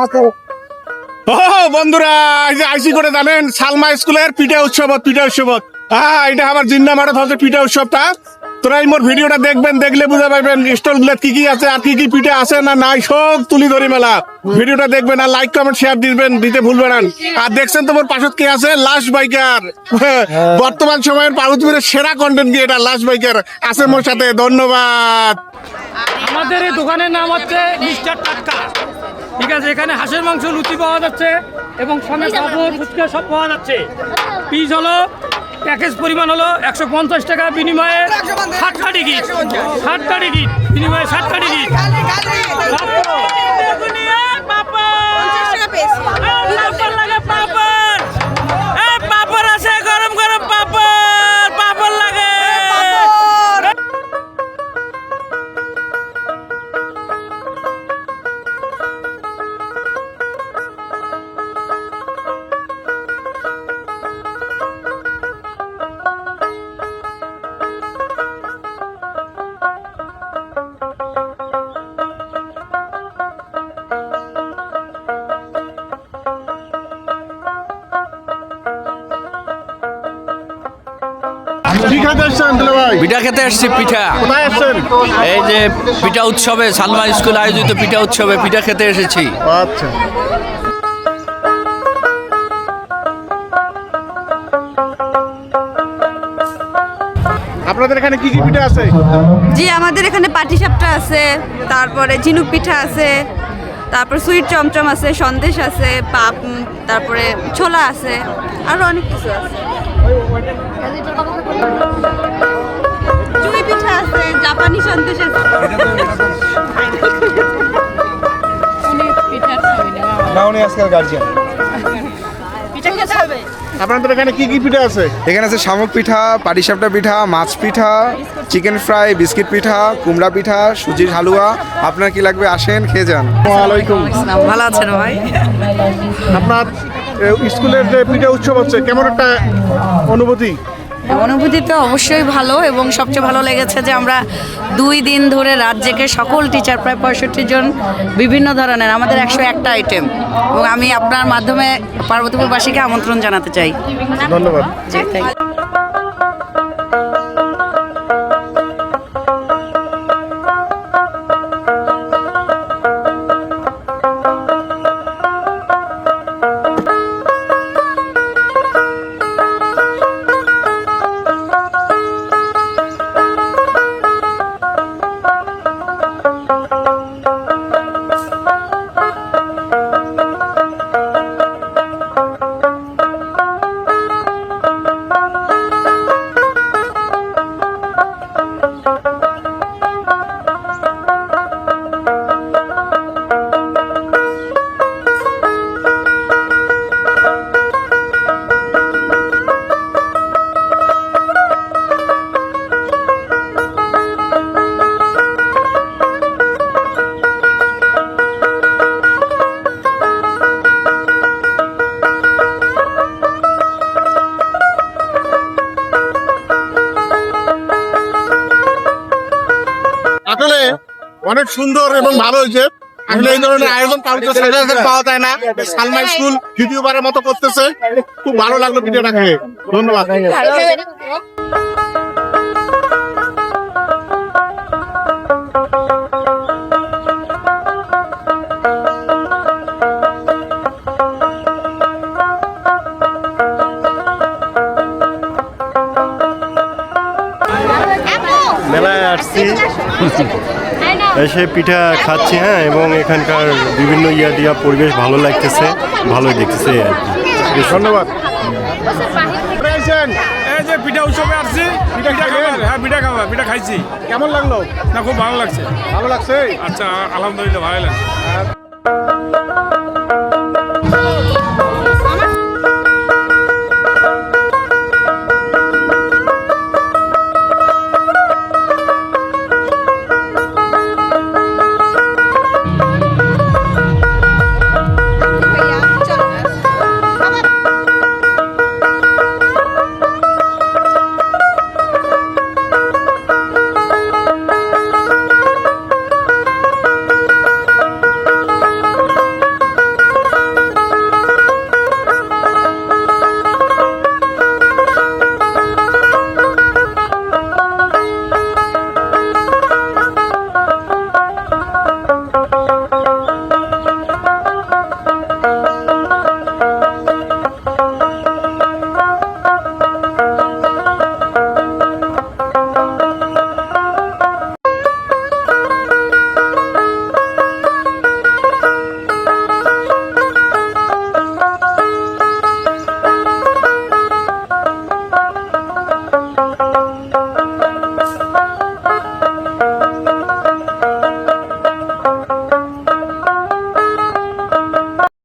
ও বন্ধুরা এই যে আইসি করে জানেন সালমা স্কুলের পিঠা উৎসব পিঠা উৎসব। হ্যাঁ এটা আমার জিন্না মারাত হচ্ছে পিঠা উৎসবটা। তোরা এই মোর ভিডিওটা দেখবেন দেখলে বুঝা পাবেন স্টলগুলো কি কি আছে আর কি কি পিঠা আছে না নাই সব তুলি ধরি মেলা। ভিডিওটা দেখবেন আর লাইক কমেন্ট শেয়ার দিবেন দিতে ভুলবেন না। আর দেখছেন তোমার পাশত কে আছে? লাশ বাইকার। বর্তমান সময়ের পার্বতীপুরের সেরা কন্টেন্ট কি এটা? লাশ বাইকার আছে মোর সাথে। ধন্যবাদ। আমাদের এই দোকানের নাম হচ্ছে মিস্টার টাটকা। ঠিক আছে এখানে হাঁসের মাংস লুচি পাওয়া যাচ্ছে এবং সঙ্গে পাপড় ফুচকা সব পাওয়া যাচ্ছে। পিস হলো প্যাকেজ পরিমাণ হলো একশো পঞ্চাশ টাকা বিনিময়ে ষাটটা টিকিট। ষাটটা টিকিট বিনিময়ে ষাটটা টিকিট। পিঠা খেতে এসছি পিঠা। এই যে পিঠা উৎসবে সালমা স্কুল আয়োজিত পিঠা উৎসবে পিঠা খেতে এসেছি। আচ্ছা। আপনাদের এখানে কি কি পিঠা আছে? জি আমাদের এখানে পাটিসাপটা আছে তারপরে ঝিনুক পিঠা আছে তারপর সুইট চমচম আছে সন্দেশ আছে পাপ তারপরে ছোলা আছে আরও অনেক কিছু আছে। চুই পিঠা আছে জাপানি সন্দেশ আছে পিঠা খেতে হবে আপনাদের এখানে কি কি পিঠা আছে এখানে আছে শামুক পিঠা পাটিসাপটা পিঠা মাছ পিঠা চিকেন ফ্রাই বিস্কিট পিঠা কুমড়া পিঠা সুজির হালুয়া। আপনার কি লাগবে? আসেন খেয়ে যান। ভালো আছেন ভাই? আপনার স্কুলের যে পিঠা উৎসব হচ্ছে কেমন একটা অনুভূতি? অনুভূতি তো অবশ্যই ভালো এবং সবচেয়ে ভালো লেগেছে যে আমরা দুই দিন ধরে রাত জেগে সকল টিচার প্রায় পঁয়ষট্টি জন বিভিন্ন ধরনের আমাদের একশো একটা আইটেম এবং আমি আপনার মাধ্যমে পার্বতীপুরবাসীকে আমন্ত্রণ জানাতে চাই। ধন্যবাদ। আসলে অনেক সুন্দর এবং ভালো হয়েছে। আসলে এই ধরনের আয়োজন সচরাচর পাওয়া যায় না। সালমা স্কুল দ্বিতীয়বারের মতো করতেছে। খুব ভালো লাগল ভিডিওটা খেয়ে ধন্যবাদ মেলায় আসছি। এসে পিঠা খাচ্ছি হ্যাঁ এবং এখানকার বিভিন্ন ইয়া দিয়া পরিবেশ ভালো লাগতেছে ভালো দেখতেছে আর কি। ধন্যবাদ। এই যে পিঠা উৎসবে আসছি পিঠা পিঠা? খাবার হ্যাঁ পিঠা খাবার পিঠা খাইছি। কেমন লাগল? না খুব ভালো লাগছে। ভালো লাগছে? আচ্ছা আলহামদুলিল্লাহ ভালো লাগছে।